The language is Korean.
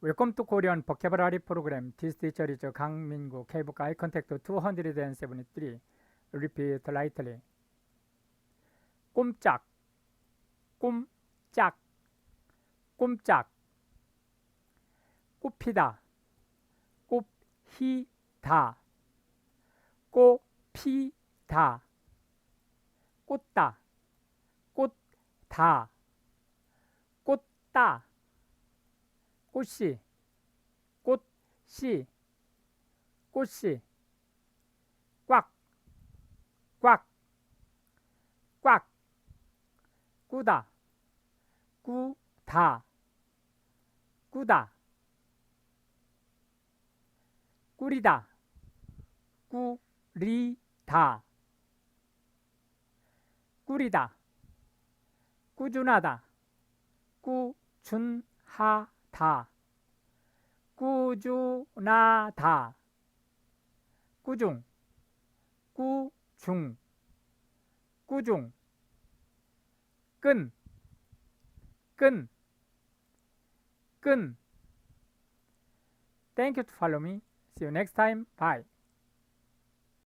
Korean Vocabulary Program. This teacher is Kang Mingu. K-book eye contact 273. Repeat lightly. 꼼짝, 꼼짝, 꼼짝. 꼽히다, 꼽히다, 꼽히다. 꽂다, 꽂다, 꽂다. 꽃씨, 꽃씨, 꽃씨, 꽉, 꽉, 꽉, 꾸다, 꾸다, 꾸다, 꾸리다, 꾸리다, 꾸리다, 꾸준하다, 꾸준하 다. 꾸준하다 꾸중 꾸중 꾸중 끈 끈, 끈. Thank you to follow me. See you next time. Bye.